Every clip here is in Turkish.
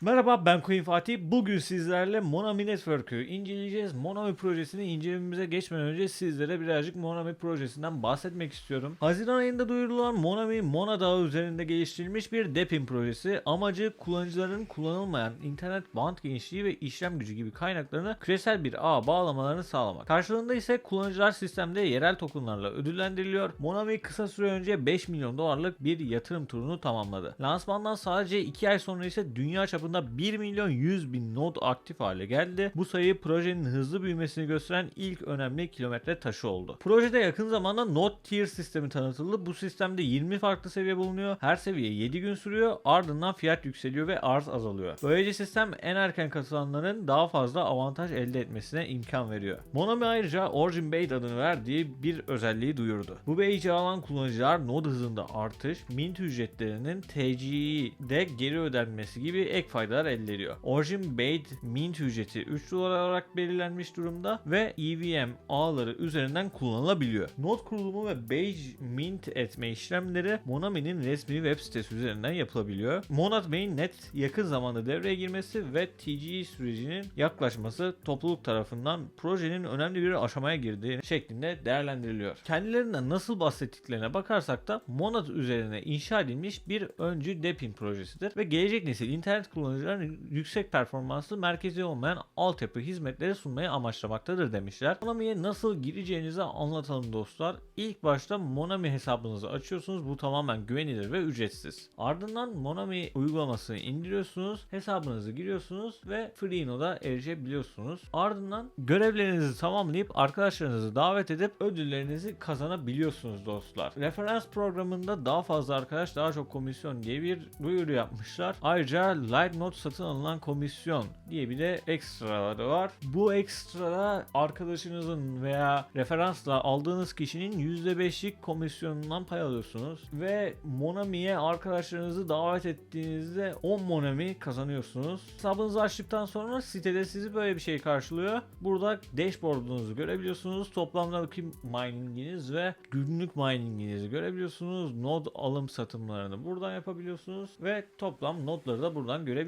Merhaba ben Queen Fatih. Bugün sizlerle Monami Network'ü inceleyeceğiz. Monami projesini incelememize geçmeden önce sizlere birazcık Monami projesinden bahsetmek istiyorum. Haziran ayında duyurulan Monami Mona Dağı üzerinde geliştirilmiş bir Depin projesi. Amacı kullanıcıların kullanılmayan internet band genişliği ve işlem gücü gibi kaynaklarını küresel bir ağ bağlamalarını sağlamak. Karşılığında ise kullanıcılar sistemde yerel tokenlarla ödüllendiriliyor. Monami kısa süre önce 5 milyon dolarlık bir yatırım turunu tamamladı. Lansmandan sadece 2 ay sonra ise dünya çapında 1 milyon 100 bin node aktif hale geldi. Bu sayı projenin hızlı büyümesini gösteren ilk önemli kilometre taşı oldu. Projede yakın zamanda node tier sistemi tanıtıldı. Bu sistemde 20 farklı seviye bulunuyor. Her seviye 7 gün sürüyor. Ardından fiyat yükseliyor ve arz azalıyor. Böylece sistem en erken katılanların daha fazla avantaj elde etmesine imkan veriyor. Monami ayrıca Origin Bait adını verdiği bir özelliği duyurdu. Bu bait'i alan kullanıcılar node hızında artış, mint ücretlerinin TC'de geri ödenmesi gibi ek faydalar elde ediyor. Origin Bait mint ücreti 3 dolar olarak belirlenmiş durumda ve EVM ağları üzerinden kullanılabiliyor. Node kurulumu ve Beige mint etme işlemleri Monami'nin resmi web sitesi üzerinden yapılabiliyor. Monad Mainnet yakın zamanda devreye girmesi ve TGE sürecinin yaklaşması topluluk tarafından projenin önemli bir aşamaya girdiği şeklinde değerlendiriliyor. Kendilerinden nasıl bahsettiklerine bakarsak da Monad üzerine inşa edilmiş bir öncü Depin projesidir ve gelecek nesil internet kullanıcılarının yüksek performanslı merkezi olmayan altyapı hizmetleri sunmayı amaçlamaktadır demişler. Monami'ye nasıl gireceğinizi anlatalım dostlar. İlk başta Monami hesabınızı açıyorsunuz. Bu tamamen güvenilir ve ücretsiz. Ardından Monami uygulamasını indiriyorsunuz. Hesabınızı giriyorsunuz ve Free Node'a erişebiliyorsunuz. Ardından görevlerinizi tamamlayıp arkadaşlarınızı davet edip ödüllerinizi kazanabiliyorsunuz dostlar. Referans programında daha fazla arkadaş daha çok komisyon diye bir duyuru yapmışlar. Ayrıca Light Note satın alınan komisyon diye bir de ekstraları var. Bu ekstra arkadaşınızın veya referansla aldığınız kişinin %5'lik komisyonundan pay alıyorsunuz ve Monami'ye arkadaşlarınızı davet ettiğinizde 10 Monami kazanıyorsunuz. Hesabınızı açtıktan sonra sitede sizi böyle bir şey karşılıyor. Burada dashboard'unuzu görebiliyorsunuz. Toplamdaki mininginiz ve günlük mininginizi görebiliyorsunuz. Node alım satımlarını buradan yapabiliyorsunuz ve toplam notları da buradan görebiliyorsunuz.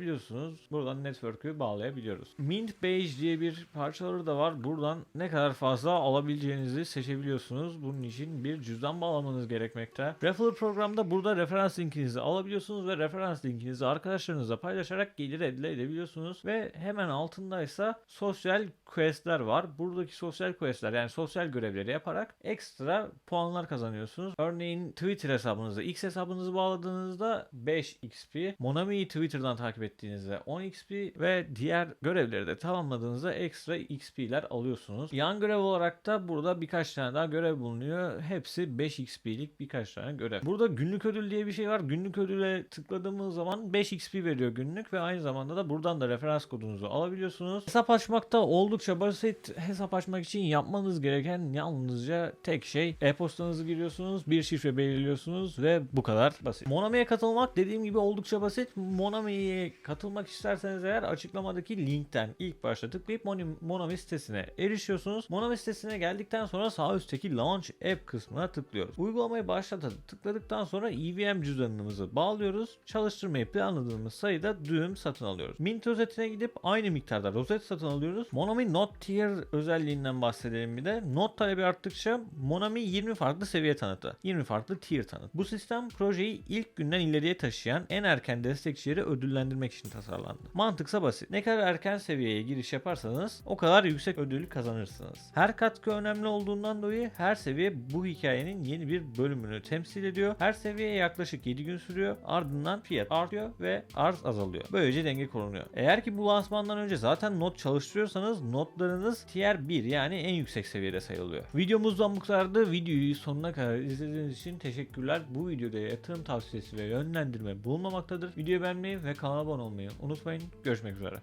Buradan network'ü bağlayabiliyoruz. Mint Beige diye bir parçaları da var. Buradan ne kadar fazla alabileceğinizi seçebiliyorsunuz. Bunun için bir cüzdan bağlamanız gerekmekte. Referral programda burada referans linkinizi alabiliyorsunuz ve referans linkinizi arkadaşlarınızla paylaşarak gelir elde edebiliyorsunuz ve hemen altındaysa sosyal questler var. Buradaki sosyal questler yani sosyal görevleri yaparak ekstra puanlar kazanıyorsunuz. Örneğin Twitter hesabınızda X hesabınızı bağladığınızda 5 XP, Monami'yi Twitter'dan takip ettiğinizde 10 XP ve diğer görevleri de tamamladığınızda ekstra XP'ler alıyorsunuz. Yan görev olarak da burada birkaç tane daha görev bulunuyor. Hepsi 5 XP'lik birkaç tane görev. Burada günlük ödül diye bir şey var. Günlük ödüle tıkladığımız zaman 5 XP veriyor günlük ve aynı zamanda da buradan da referans kodunuzu alabiliyorsunuz. Hesap açmakta oldukça basit. Hesap açmak için yapmanız gereken yalnızca tek şey e-postanızı giriyorsunuz, bir şifre belirliyorsunuz ve bu kadar basit. Monami'ye katılmak dediğim gibi oldukça basit. Monami'ye katılmak isterseniz eğer açıklamadaki linkten ilk başta tıklayıp Monami sitesine erişiyorsunuz. Monami sitesine geldikten sonra sağ üstteki Launch App kısmına tıklıyoruz. Uygulamayı başlata tıkladıktan sonra EVM cüzdanımızı bağlıyoruz. Çalıştırmayı planladığımız sayıda düğüm satın alıyoruz. Mint rozetine gidip aynı miktarda rozet satın alıyoruz. Monami Note Tier özelliğinden bahsedelim bir de. Not talebi arttıkça Monami 20 farklı seviye tanıtı. 20 farklı tier tanıtı. Bu sistem projeyi ilk günden ileriye taşıyan en erken destekçileri ödüllendirmek için tasarlandı. Mantıksa basit. Ne kadar erken seviyeye giriş yaparsanız o kadar yüksek ödül kazanırsınız. Her katkı önemli olduğundan dolayı her seviye bu hikayenin yeni bir bölümünü temsil ediyor. Her seviye yaklaşık 7 gün sürüyor. Ardından fiyat artıyor ve arz azalıyor. Böylece denge korunuyor. Eğer ki bu lansmandan önce zaten not çalıştırıyorsanız notlarınız tier 1 yani en yüksek seviyede sayılıyor. Videomuzdan bu kadardı. Videoyu sonuna kadar izlediğiniz için teşekkürler. Bu videoda yatırım tavsiyesi ve yönlendirme bulunmamaktadır. Videoyu beğenmeyi ve kanala abone olmayı unutmayın. Görüşmek üzere.